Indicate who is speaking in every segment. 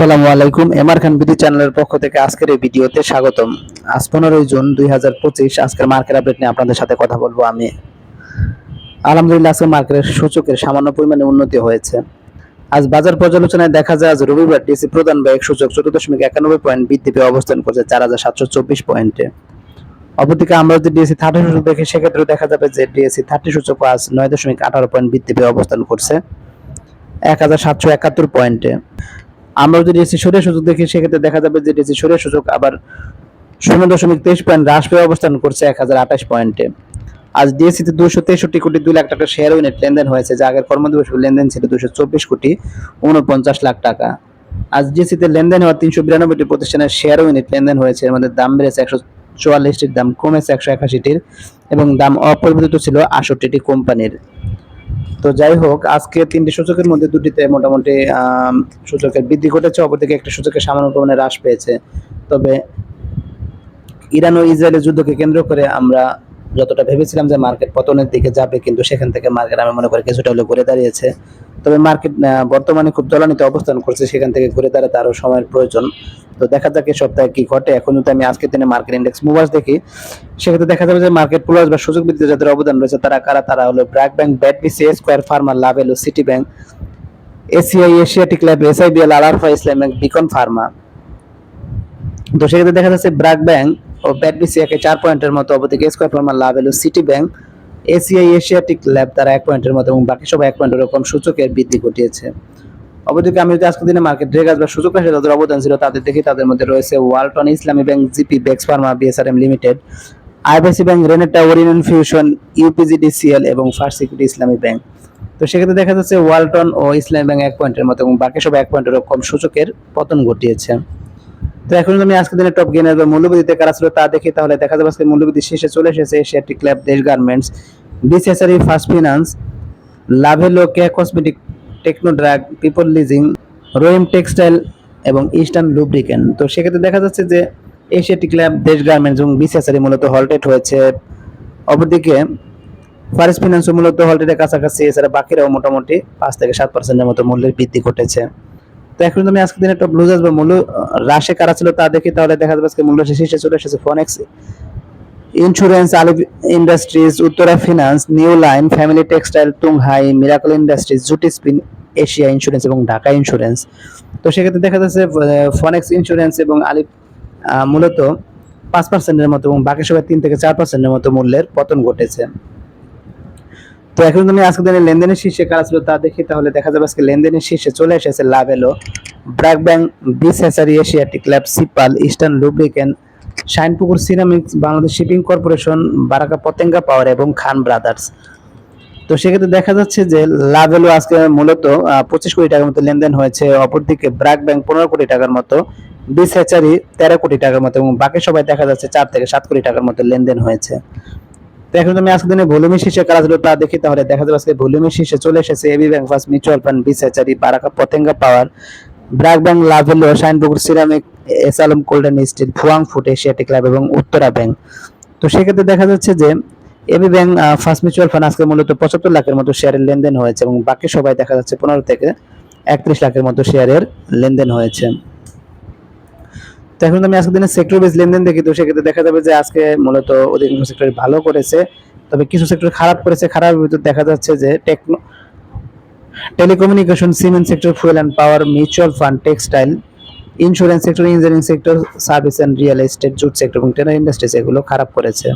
Speaker 1: আসসালামু আলাইকুম। এমআর খান বিডি চ্যানেলের পক্ষ থেকে আজকের এই ভিডিওতে স্বাগতম। আজ পনেরোই জুন দুই হাজার পঁচিশ, আজকের মার্কেট আপডেট নিয়ে আপনাদের সাথে কথা বলব আমি। আলহামদুলিল্লাহ আজকে মার্কেটের সূচকের সামান্য পরিমাণে উন্নতি হয়েছে। আজ বাজার পর্যালোচনায় দেখা যায়, আজ রবিবার ডিসি প্রধান ব্যয় সূচক চোদ্দ দশমিক একানব্বই পয়েন্ট বৃদ্ধি পেয়ে অবস্থান করছে চার হাজার সাতশো চব্বিশ পয়েন্টে। অপরদিকে আমরা যদি ডিএসসি থার্টি সূচক দেখি সেক্ষেত্রে দেখা যাবে যে ডিএসসি থার্টি সূচক আজ নয় দশমিক আঠারো পয়েন্ট বৃদ্ধি পেয়ে অবস্থান করছে। এক হাজার সাতশো একাত্তর পয়েন্টে। আমরা যদি ডিএসসি সূর্য সূচক দেখি, সেক্ষেত্রে দেখা যাবে যে ডিএসসি সূর্য সূচক আবার শূন্য দশমিক তেইশ পয়েন্ট হ্রাস পেয়ে অবস্থান করছে এক হাজার আঠাশ পয়েন্টে। আজ ডিএসসিতে দুশো তেষট্টি কোটি দুই লাখ টাকা শেয়ার ইউনিট লেনদেন হয়েছে, যা আগের কর্মদিবস লেনদেন ছিল দুশো চব্বিশ কোটি উনপঞ্চাশ লাখ টাকা। আজ ডিএসসিতে লেনদেন হওয়া তিনশো বিরানব্বইটি প্রতিষ্ঠানের শেয়ার ইউনিট লেনদেন হয়েছে, এর মধ্যে দাম বেড়েছে একশো চুয়াল্লিশটির, দাম কমেছে একশো একাশিটির এবং দাম অপরিবর্তিত ছিল আষট্টিটি কোম্পানির। তো যাই হোক, আজকে তিনটি সূচকের মধ্যে দুটিতে মোটামুটি সূচকের বৃদ্ধি ঘটেছে, অপরদিকে একটি সূচকের সামান্য পরিমাণে হ্রাস পেয়েছে। তবে ইরান ও ইসরায়েলের যুদ্ধকে কেন্দ্র করে আমরা যতটা ভেবেছিলাম যে মার্কেট পতনের দিকে যাবে, কিন্তু সেখান থেকে মার্কেট আমি মনে করি কিছুটা হলে ঘুরে দাঁড়িয়েছে। তবে মার্কেট বর্তমানে খুব দলানিতে অবস্থান করছে, সেখান থেকে ঘুরে দাঁড়াতে আরও সময়ের প্রয়োজন। তো দেখা যাক এই সপ্তাহে কি ঘটে। এখন যদি আমি আজকের দিনে মার্কেট ইন্ডেক্স মুভার্স দেখি, সেক্ষেত্রে দেখা যাবে যে মার্কেট প্লাস বা সুযোগ বৃদ্ধিতে যাদের অবদান রয়েছে, তারা কারা? তারা হলো BRAC bank BATBC square pharma Lovello ও city bank ACI Asiatic lab SIBL Al Arafah Islami bank Beacon pharma তো সেক্ষেত্রে দেখা যাচ্ছে ব্র্যাক ব্যাংক ও ব্যাটবিসি একে চার পয়েন্টের মতো অপরদিকে স্কোয়ার ফার্মা লাভেল ও city bank ACI Asiatic lab তারা এক পয়েন্টের মতো এবং বাকি সব এক পয়েন্টের এরকম সূচকের বৃদ্ধি ঘটিয়েছে। অপরদিকে আমি যদি আজকের দিনে মার্কেট রেগাস বা সুযোগ রাশি তাদের অবদান ছিল তাদের দেখি তাদের মধ্যে রয়েছে ওয়ালটন ইসলামী bank GP বেক্স pharma BSRM limited IBC bank Renata Orion fusion UPGDCL এবং ফার্স্ট সিকিউরিটি ইসলামী ব্যাংক তো সেক্ষেত্রে দেখা যাচ্ছে ওয়ালটন ও ইসলামী ব্যাংক এক পয়েন্টের মতো এবং বাকি সব এক পয়েন্টের কম সূচকের পতন ঘটিয়েছে। তো এখন আমি আজকের দিনে টপ গেনার বা মূল্যবৃদ্ধিতে কারা ছিল তা দেখি, তাহলে দেখা যাবে আজকে মূল্যবৃদ্ধি শেষে চলে এসেছে Asiatic lab Desh garments BCSRE first finance Lovello কে cosmetic techno drug people leasing রোয়েম textile এবং ইস্টার্ন লুব্রিকেন তো সেক্ষেত্রে দেখা যাচ্ছে যে এশিয়াটিক ল্যাব দেশ গার্মেন্টস এবং বিসিএসআরই মূলত হলটেড হয়েছে। অপরদিকে ফারেস ফিনান্সও মূলত হলটেডের কাছাকাছি, এছাড়া বাকিরাও মোটামুটি পাঁচ থেকে সাত পার্সেন্টের মতো মূল্যের বৃদ্ধি ঘটেছে। তো এখন তুমি আজকে দিনে টপ লুজার্স বা মূল্য হ্রাসে কারা ছিল তা দেখি, তাহলে দেখা যাবে আজকে মূল্য শীর্ষে চলে এসেছে phone Phoenix insurance Alif industries Uttara finance new line family textile Tung Hai miracle industries জুটি স্পিন এশিয়া ইন্স্যুরেন্স এবং ঢাকা ইন্স্যুরেন্স তো সেক্ষেত্রে দেখা যাচ্ছে ফনেক্স ইন্স্যুরেন্স এবং আলিফ মূলত পাঁচ পার্সেন্টের মতো এবং বাকি সবাই তিন থেকে চার পার্সেন্টের মতো মূল্যের পতন ঘটেছে। তো এখন তুমি আজকে দিনে লেনদেনের শীর্ষে কারা ছিল তা দেখি, তাহলে দেখা যাবে আজকে লেনদেনের শীর্ষে চলে এসেছে লাভ এলো ব্র্যাক ব্যাংক বিসেসারি Asiatic lab সিপাল eastern lubricant Shinepukur ceramics Bangladesh shipping corporation, Baraka Patenga power এবং খান ব্রাদার্স। তো সেক্ষেত্রে দেখা যাচ্ছে যে লাভেলো আজকে মূলত পঁচিশ কোটি টাকার মতো লেনদেন হয়েছে, অপরদিকে ব্র্যাক ব্যাংক পনেরো কোটি টাকার মতো বিস হ্যাচারি তেরো কোটি টাকার মতো, এবং বাকি সবাই দেখা যাচ্ছে চার থেকে সাত কোটি টাকার মতো লেনদেন হয়েছে। তো এখন তুমি আজকে দিনে ভলিউমের শীর্ষে কারা ছিল তা দেখি, তাহলে দেখা যাবে আজকে ভলিউমের শীর্ষে চলে এসেছে AB bank first mutual fund বিস hatchery Baraka Patenga power BRAC bank Lovello Shinepukur ceramic এসালম golden steel Fu Wang food Asiatic lab এবং উত্তরা ব্যাংক। তো সেক্ষেত্রে দেখা যাচ্ছে যে AB bank first mutual fund আজকে মূলত পঁচাত্তর লাখের মতো শেয়ারের লেনদেন হয়েছে এবং বাকি সবাই দেখা যাচ্ছে পনেরো থেকে একত্রিশ লাখের মতো শেয়ারের লেনদেন হয়েছে। তো এখন আমি আজকে দিনে সেক্টর বেস লেনদেন দেখি, তো সেক্ষেত্রে দেখা যাবে যে আজকে মূলত অধিকাংশ সেক্টর ভালো করেছে, তবে কিছু সেক্টর খারাপ করেছে। খারাপ দেখা যাচ্ছে যে techno telecommunication, cement sector, fuel and power, mutual fund, textile, insurance sector, engineering sector, service and real estate, jute sector এবং টেনার ইন্ডাস্ট্রিজ এগুলো খারাপ করেছে।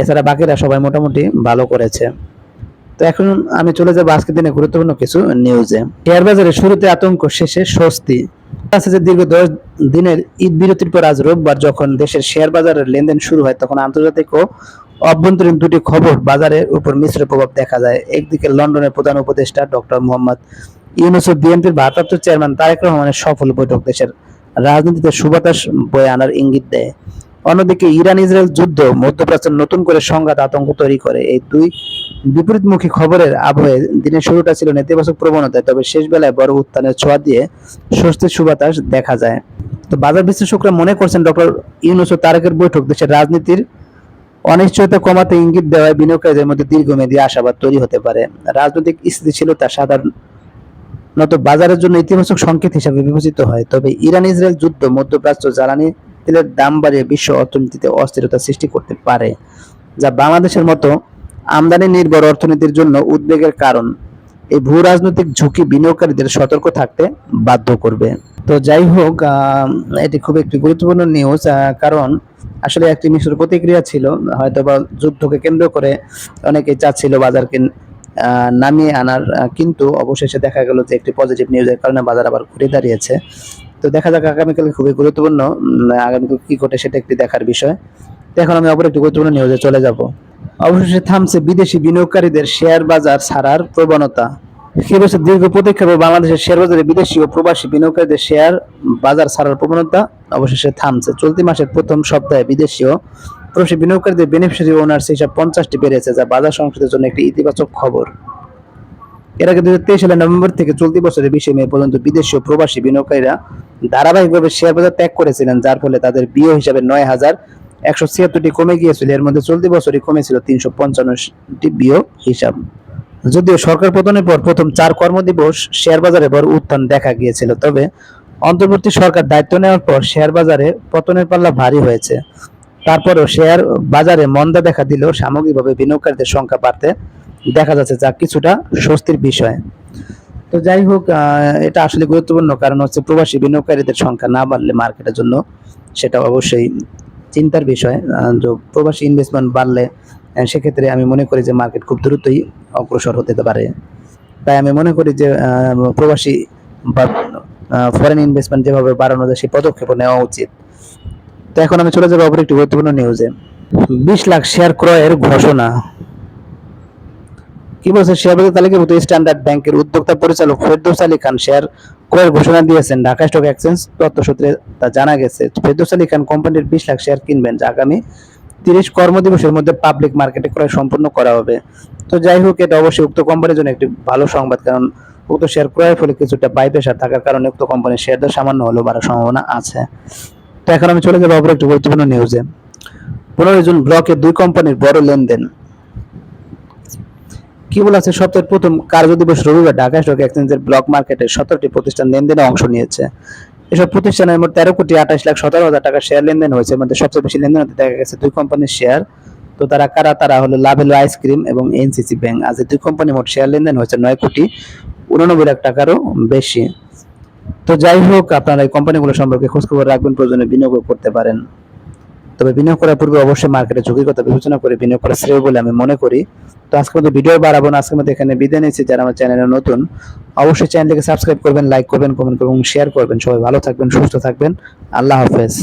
Speaker 1: এছাড়া বাকিরা সবাই মোটামুটি ভালো করেছে। তো এখন আমি চলে যাব আজকের দিনে গুরুত্বপূর্ণ কিছু নিউজে শেয়ার বাজারে শুরুতে আতঙ্ক, শেষে স্বস্তি। আছে যে দীর্ঘ দশ দিনের ঈদ বিরতির পর আজ রোববার যখন দেশের শেয়ার বাজারের লেনদেন শুরু হয়, তখন আন্তর্জাতিক ও অভ্যন্তরীণ দুটি খবর বাজারের উপর মিশ্র প্রভাব দেখা যায়। একদিকে লন্ডনের প্রধান উপদেষ্টা ডক্টর মোহাম্মদ ইউনুস বিএনপির ভারপ্রাপ্ত চেয়ারম্যান তারেক রহমানের সফল বৈঠক দেশের রাজনীতিতে সুবাতাস বয়ে আনার ইঙ্গিত দেয়। অন্যদিকে ইরান ইসরায়েল যুদ্ধ মধ্যপ্রাচ্যের নতুন করে সংঘাত আতঙ্ক তৈরি করে। এই দুই বিপরীতমুখী খবরের আবহে দিনের শুরুটা ছিল নেতিবাচক প্রবণতায়, তবে শেষ বেলায় বড় উত্থানের ছোঁয়া দিয়ে স্বস্তির সুবাতাস দেখা যায়। তো বাজার বিশ্লেষকরা মনে করছেন ডক্টর ইউনুস ও তারেকের বৈঠক দেশের রাজনীতির অনিশ্চয়তা কমাতে ইঙ্গিত দেওয়ায় বিনিয়োগকারীদের মধ্যে দীর্ঘমেয়াদী আশাবাদ তৈরি হতে পারে। রাজনৈতিক স্থিতিশীলতা সাধারণ নত বাজারের জন্য ইতিবাচক সংকেত হিসাবে বিবেচিত হয়, তবে ইরান ইসরায়েল যুদ্ধ মধ্যপ্রাচ্য জ্বালানি তেলের দাম বাড়িয়ে বিশ্ব অর্থনীতিতে অস্থিরতা সৃষ্টি করতে পারে, যা বাংলাদেশের মতো আমদানি নির্ভর অর্থনীতির জন্য উদ্বেগের কারণ। এই ভূ রাজনৈতিক ঝুঁকি বিনিয়োগকারীদের সতর্ক থাকতে বাধ্য করবে। তো যাই হোক এটি খুব একটি গুরুত্বপূর্ণ নিউজ কারণ আসলে একটি মিশ্র প্রতিক্রিয়া ছিল হয়তো বা যুদ্ধকে কেন্দ্র করে অনেকে চাচ্ছিল বাজারকে নামিয়ে আনার কিন্তু অবশেষে দেখা গেল যে একটি পজিটিভ নিউজের কারণে বাজার আবার ঘুরে দাঁড়িয়েছে। তো দেখা যাক আগামীকাল খুবই গুরুত্বপূর্ণ আগামীকাল কি ঘটে সেটা একটি দেখার বিষয়। এখন আমি অপর একটি গুরুত্বপূর্ণ নিউজে চলে যাব। অবশেষে থামছে বিদেশি বিনিয়োগকারীদের শেয়ার বাজার ছাড়ার প্রবণতা। কি বছর দীর্ঘ প্রতীক্ষা পর বাংলাদেশের শেয়ার বাজারে বিদেশি ও প্রবাসী বিনিয়োগকারীদের শেয়ার বাজার ছাড়ার প্রবণতা। অবশেষে থামছে। চলতি মাসের প্রথম সপ্তাহে বিদেশি ও প্রবাসী বিনিয়োগকারীদের বেনিফিশিয়ারি ওনার্স হিসাব পঞ্চাশটি বেড়েছে, যা বাজার সংস্কৃতির জন্য একটি ইতিবাচক খবর। এর আগে দুই সালের নভেম্বর থেকে চলতি বছরের বিশে মে পর্যন্ত বিদেশি ও প্রবাসী বিনিয়োগকারীরা ধারাবাহিকভাবে শেয়ার বাজার ত্যাগ করেছিলেন, যার ফলে তাদের বিও হিসাবে নয় হাজার একশো ছিয়াত্তরটি কমে গিয়েছিল। এর মধ্যে চলতি বছরই কমেছিল তিনশো পঞ্চান্নটি বিও হিসাব। যদিও সরকার পতনের পর প্রথম চার কর্মদিবস শেয়ার বাজারে বড় উত্থান দেখা গিয়েছিল, তবে অন্তর্বর্তী সরকার দায়িত্ব নেওয়ার পর শেয়ার বাজারে পতনের পাল্লা ভারী হয়েছে। তারপরেও শেয়ার বাজারে মন্দা দেখা দিলেও সামগ্রিকভাবে বিনিয়োগকারীদের সংখ্যা বাড়তে দেখা যাচ্ছে যা কিছুটা স্বস্তির বিষয়। তো যাই হোক এটা আসলে গুরুত্বপূর্ণ কারণ হচ্ছে প্রবাসী বিনিয়োগকারীদের সংখ্যা না বাড়লে মার্কেটের জন্য সেটা অবশ্যই চিন্তার বিষয় প্রবাসী ইনভেস্টমেন্ট বাড়লে সেক্ষেত্রে আমি মনে করি যে মার্কেট খুব দ্রুতই অগ্রসর হতে পারে। তাই আমি মনে করি যে প্রবাসী বা ফরেন ইনভেস্টমেন্ট যেভাবে বাড়ানো যায়, সেই পদক্ষেপ নেওয়া উচিত। তো এখন আমি চলে যাব অপর একটি গুরুত্বপূর্ণ নিউজে বিশ লাখ শেয়ার ক্রয়ের ঘোষণা। কি বলছে? শেয়ার বাজার তালিকাভুক্ত স্ট্যান্ডার্ড ব্যাংকের উদ্যোক্তা পরিচালক ফেরদৌস আলী খান শেয়ার ক্রয়ের ঘোষণা দিয়েছেন। ঢাকা স্টক এক্সচেঞ্জ তথ্য সূত্রে তা জানা গেছে, ফেরদৌস আলী খান কোম্পানির বিশ লাখ শেয়ার কিনবেন যা আগামী তিরিশ কর্মদিবসের মধ্যে পাবলিক মার্কেটে ক্রয় সম্পূর্ণ করা হবে। তো যাই হোক, এটা অবশ্যই উক্ত কোম্পানির জন্য একটি ভালো সংবাদ, কারণ উক্ত শেয়ার ক্রয়ের ফলে কিছুটা বাই প্রেশার থাকার কারণে উক্ত কোম্পানির শেয়ার দর সামান্য হলেও বাড়ার সম্ভাবনা আছে। তো এখন আমি চলে যাব অপর একটি গুরুত্বপূর্ণ নিউজে পনেরোই জুন ব্লকে দুই কোম্পানির বড় লেনদেন। কি বলা আছে? সপ্তাহের প্রথম কার্য দিবস রবিবার ঢাকা স্টক এক্সচেঞ্জের ব্লক মার্কেটে সতেরোটি প্রতিষ্ঠান লেনদেনে অংশ নিয়েছে। এসব প্রতিষ্ঠানের মধ্যে তেরো কোটি আঠাশ লাখ সতেরো হাজার টাকা শেয়ার লেনদেন হয়েছে। মধ্যে সবচেয়ে বেশি লেনদেন হতে দেখা গেছে দুই কোম্পানির শেয়ার তো তারা কারা? তারা হলো লাভেলো আইসক্রিম এবং এনসিসি ব্যাংক আজ দুই কোম্পানি মোট শেয়ার লেনদেন হয়েছে নয় কোটি উননব্বই লাখ টাকারও বেশি। তো যাই হোক, আপনারা এই কোম্পানিগুলো সম্পর্কে খোঁজখবর রাখবেন, প্রয়োজনে বিনিয়োগ করতে পারেন। তবে বিনিয়োগ করার পূর্বে অবশ্যই মার্কেটে ঝুঁকির কথা বিবেচনা করে বিনিয়োগ করা শ্রেয় বলে আমি মনে করি। তো আজকে মধ্যে ভিডিও বাড়াবো না। আজকের মধ্যে এখানে বিদায় নিচ্ছি। যারা আমার চ্যানেলে নতুন, অবশ্যই চ্যানেলটিকে সাবস্ক্রাইব করবেন লাইক করবেন কমেন্ট করবেন শেয়ার করবেন। সবাই ভালো থাকবেন, সুস্থ থাকবেন। আল্লাহ হাফেজ।